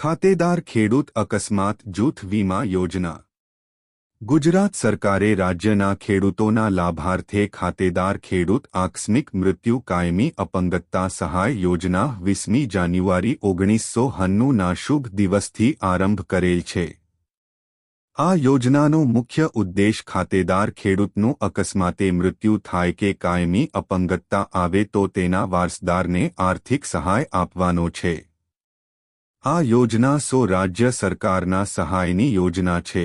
ખાતેદાર ખેડૂત અકસ્માત જૂથ વીમા યોજના. ગુજરાત સરકારે રાજ્યના ખેડૂતોના લાભાર્થે ખાતેદાર ખેડૂત આકસ્મિક મૃત્યુ કાયમી અપંગતતા સહાય યોજના વીસમી જાન્યુઆરી ઓગણીસો હન્નુના શુભ દિવસથી આરંભ કરેલ છે. આ યોજનાનો મુખ્ય ઉદ્દેશ ખાતેદાર ખેડૂતનું અકસ્માતે મૃત્યુ થાય કે કાયમી અપંગતતા આવે તો તેના વારસદારને આર્થિક સહાય આપવાનો છે. આ યોજના સો રાજ્ય સરકારના સહાયની યોજના છે.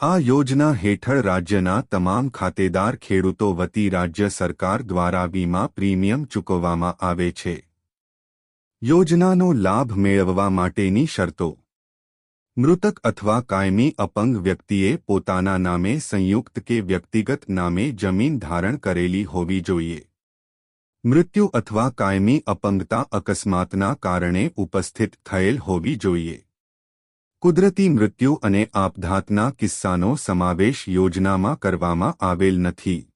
આ યોજના હેઠળ રાજ્યના તમામ ખાતેદાર ખેડૂતો વતી રાજ્ય સરકાર દ્વારા વીમા પ્રીમિયમ ચૂકવવામાં આવે છે. યોજનાનો લાભ મેળવવા માટેની શરતો. મૃતક અથવા કાયમી અપંગ વ્યક્તિએ પોતાના નામે સંયુક્ત કે વ્યક્તિગત નામે જમીન ધારણ કરેલી હોવી જોઈએ. મૃત્યુ અથવા કાયમી અપંગતા અકસ્માતના કારણે ઉપસ્થિત થયેલ હોવી જોઈએ. કુદરતી મૃત્યુ અને આપઘાતના કિસ્સાનો સમાવેશ યોજનામાં કરવામાં આવેલ નથી.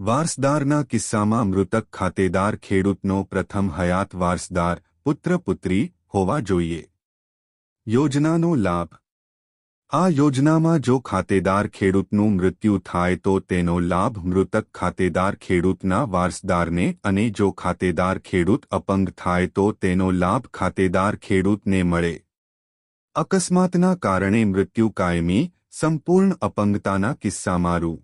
વારસદારના કિસ્સામાં મૃતક ખાતેદાર ખેડૂતનો પ્રથમ હયાત વારસદાર પુત્ર પુત્રી હોવા જોઈએ. યોજનાનો લાભ આ યોજનામાં જો ખાતેદાર ખેડૂતનું મૃત્યુ થાય તો તેનો લાભ મૃતક ખાતેદાર ખેડૂતના વારસદારને અને જો ખાતેદાર ખેડૂત અપંગ થાય તો તેનો લાભ ખાતેદાર ખેડૂતને મળે. અકસ્માતના કારણે મૃત્યુ કાયમી, સંપૂર્ણ અપંગતાના કિસ્સામાં રૂ.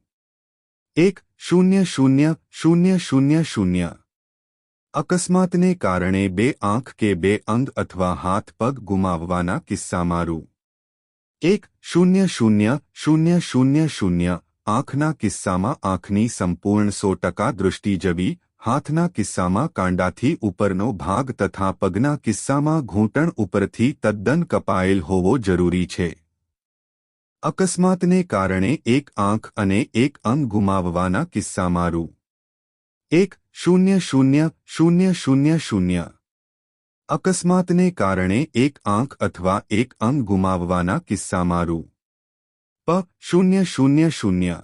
એક શૂન્ય શૂન્ય શૂન્ય શૂન્ય શૂન્ય. અકસ્માતને કારણે બે આંખ કે બે અંગ અથવા હાથ પગ ગુમાવવાના કિસ્સામાં રૂ. એક શૂન્ય શૂન્ય શૂન્ય શૂન્ય શૂન્ય આંખના કિસ્સામાં આંખની સંપૂર્ણ સો ટકા દૃષ્ટિ જવી હાથના કિસ્સામાં કાંડાથી ઉપરનો ભાગ તથા પગના કિસ્સામાં ઘૂંટણ ઉપરથી તદ્દન કપાયેલ હોવો જરૂરી છે અકસ્માતને કારણે એક આંખ અને એક અંગ ગુમાવવાના કિસ્સામાં રૂ એક શૂન્ય શૂન્ય શૂન્ય શૂન્ય શૂન્ય અકસ્માતને કારણે એક આંખ અથવા એક અંગ ગુમાવવાના કિસ્સામાં રૂ. પ શૂન્ય શૂન્ય શૂન્ય.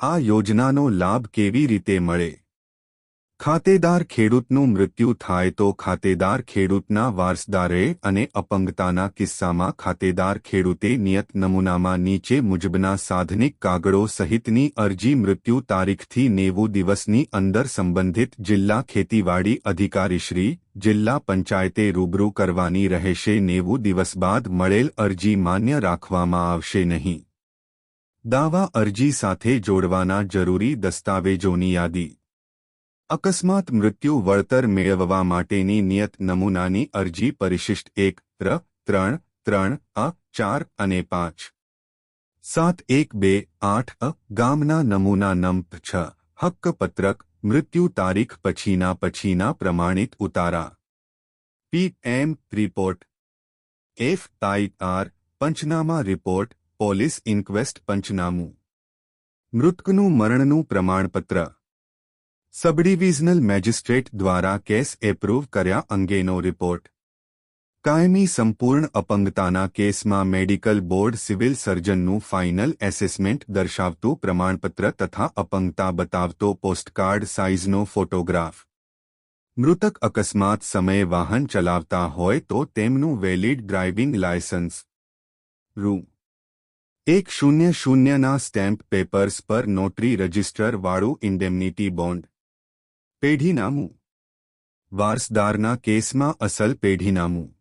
આ યોજનાનો લાભ કેવી રીતે મળે? ખાતેદાર ખેડૂતનું મૃત્યુ થાય તો ખાતેદાર ખેડૂતના વારસદારે અને અપંગતાના કિસ્સામાં ખાતેદાર ખેડૂતે નિયત નમૂનામાં નીચે મુજબના સાધનિક કાગળો સહિતની અરજી મૃત્યુ તારીખથી નેવું દિવસની અંદર સંબંધિત જિલ્લા ખેતીવાડી અધિકારીશ્રી જિલ્લા પંચાયતે રૂબરૂ કરવાની રહેશે નેવું દિવસ બાદ મળેલ અરજી માન્ય રાખવામાં આવશે નહીં. દાવા અરજી સાથે જોડવાના જરૂરી દસ્તાવેજોની યાદી અકસ્માત મૃત્યુ વળતર મેળવવા માટેની નિયત નમૂનાની અરજી પરિશિષ્ટ એક, ત્ર, ત્રણ ત્રણ, અ, ચાર અને પાંચ. સાત, એક, બે, આઠ, અ, ગામના નમૂના નંપ, છ હક્કપત્રક મૃત્યુ તારીખ પછીના પછીના પ્રમાણિત ઉતારા. P M report. F I R Punchnama report, police inquest પંચનામું. મૃતકનું મરણનું પ્રમાણપત્ર. સબડિવિઝનલ મેજિસ્ટ્રેટ દ્વારા કેસ એપ્રૂવ કર્યા અંગેનો રિપોર્ટ કાયમી સંપૂર્ણ અપંગતાના કેસમાં medical board civil સર્જનનું final assessment દર્શાવતું પ્રમાણપત્ર તથા અપંગતા બતાવતો પોસ્ટકાર્ડ સાઇઝનો ફોટોગ્રાફ મૃતક અકસ્માત સમયે વાહન ચલાવતા હોય તો તેમનું વેલિડ ડ્રાઇવિંગ લાયસન્સ રૂ એક શૂન્ય શૂન્યના સ્ટેમ્પ પેપર્સ પર નોટરી રજિસ્ટર વાળું ઇન્ડેમનિટી બોન્ડ પેઢીનામું. વારસદારના કેસમાં અસલ પેઢીનામું.